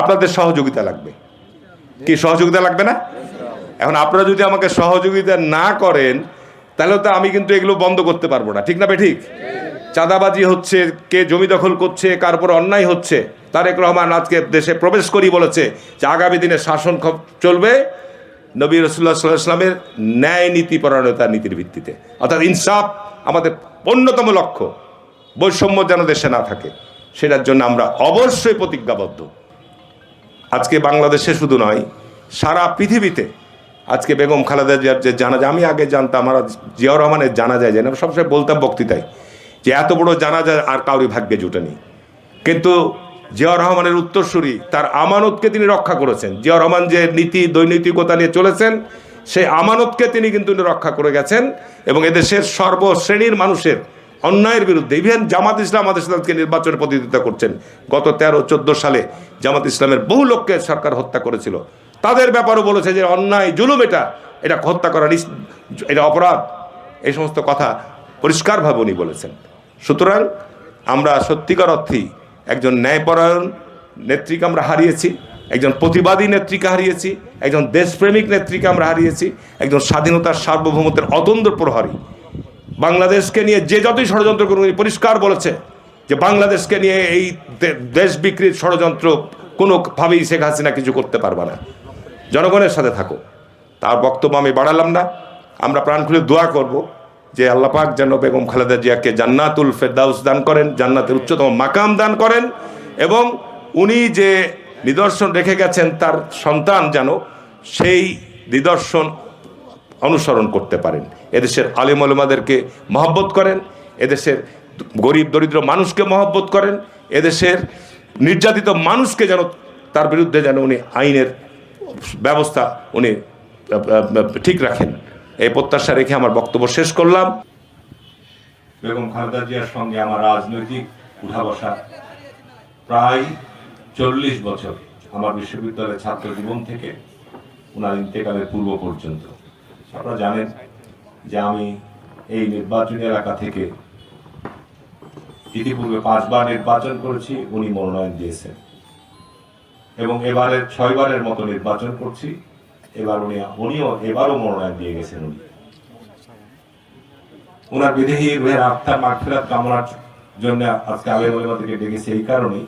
আপনাদের সহযোগিতা লাগবে। কি সহযোগিতা লাগবে না? এখন আপনারা যদি আমাকে সহযোগিতা না করেন, তাহলে তো আমি কিন্তু এগুলো বন্ধ করতে পারব না। ঠিক না বে ঠিক? চাঁদাবাজি হচ্ছে, কে জমি দখল করছে, কার উপর অন্যায় হচ্ছে, তারেক রহমান আজকে দেশে প্রবেশ করি বলেছে যে আগামী দিনে শাসন চলবে। নবী রসুল্লাহ সাল্লাহ ইসলামের ন্যায় নীতি পরায়ণতা নীতির ভিত্তিতে। অর্থাৎ ইনসাফ আমাদের অন্যতম লক্ষ্য। বৈষম্য যেন দেশে না থাকে, সেটার জন্য আমরা অবশ্যই প্রতিজ্ঞাবদ্ধ। আজকে বাংলাদেশে শুধু নয়, সারা পৃথিবীতে আজকে বেগম খালেদা জিয়ার যে জানা যায়, আমি আগে জানতাম, আমার জিয়াউর রহমানের জানা যায়, যেন সবসময় বলতাম বক্তৃতায় যে এত বড় জানাজা আর কাউরি ভাগ্যে জুটেনি কিন্তু জিয়াউর রহমানের উত্তরসূরি, তার আমানতকে তিনি রক্ষা করেছেন। জিয়াউর রহমান যে নীতি, দৈনৈতিকতা নিয়ে চলেছেন, সেই আমানতকে তিনি কিন্তু রক্ষা করে গেছেন এবং এদেশের সর্বশ্রেণীর মানুষের অন্যায়ের বিরুদ্ধে ইভেন জামাত ইসলাম আমাদের সাথে নির্বাচনের প্রতিনিধিত্ব করছেন। গত তেরো, চোদ্দ সালে জামাত ইসলামের বহু লোককে সরকার হত্যা করেছিল। তাদের ব্যাপারও বলেছে যে অন্যায়, জুলুম এটা। এটা হত্যা করা নিস- এটা অপরাধ। এই সমস্ত কথা পরিষ্কারভাবে উনি বলেছেন। সুতরাং আমরা সত্যিকার অর্থেই একজন ন্যায়পরায়ণ নেত্রীকে আমরা হারিয়েছি, একজন প্রতিবাদী নেত্রীকে হারিয়েছি, একজন দেশপ্রেমিক নেত্রীকে আমরা হারিয়েছি, একজন স্বাধীনতার সার্বভৌমত্বের অতন্দ্র প্রহরী। বাংলাদেশকে নিয়ে যে যতই ষড়যন্ত্র করুন উনি পরিষ্কার বলেছে যে বাংলাদেশকে নিয়ে এই দেশ বিক্রির ষড়যন্ত্র কোনোভাবেই শেখ হাসিনা কিছু করতে পারবে না। জনগণের সাথে থাকো তার বক্তব্য আমি বাড়ালাম না। আমরা প্রাণ খুলে দোয়া করব যে আল্লাহ পাক যেন বেগম খালেদা জিয়াকে জান্নাতুল ফেরদাউস দান করেন, জান্নাতের উচ্চতম মাকাম দান করেন এবং উনি যে নিদর্শন রেখে গেছেন তার সন্তান যেন সেই নিদর্শন অনুসরণ করতে পারেন। এদেশের আলিম আলমাদেরকে মহব্বত করেন, এদেশের গরিব দরিদ্র মানুষকে মহব্বত করেন, এদেশের নির্যাতিত মানুষকে যেন তার বিরুদ্ধে যেন উনি আইনের ব্যবস্থা উনি ঠিক রাখেন। এই প্রত্যাশা রেখে আমার বক্তব্য শেষ করলাম। বেগম খালেদা জিয়ার সঙ্গে আমার রাজনৈতিক উঠা বসা প্রায় চল্লিশ বছর। আমার বিশ্ববিদ্যালয়ের ছাত্র জীবন থেকে ওনার ইন্তেকালের পূর্ব পর্যন্ত। আপনারা জানেন যে আমি এই নির্বাচনী এলাকা থেকে ইতিপূর্বে পাঁচবার নির্বাচন করেছি, উনি মনোনয়ন দিয়েছেন। এবং এবারের ছয়বারের মতো নির্বাচন করছি, এবার উনি, উনিও এবারও মনোনয়ন দিয়ে গেছেন উনি। ওনার বিদেহী রুহের আত্মার মাগফিরাত কামনার জন্য আজকে আলেম ওলামাদেরকে ডেকেছি এই কারণেই।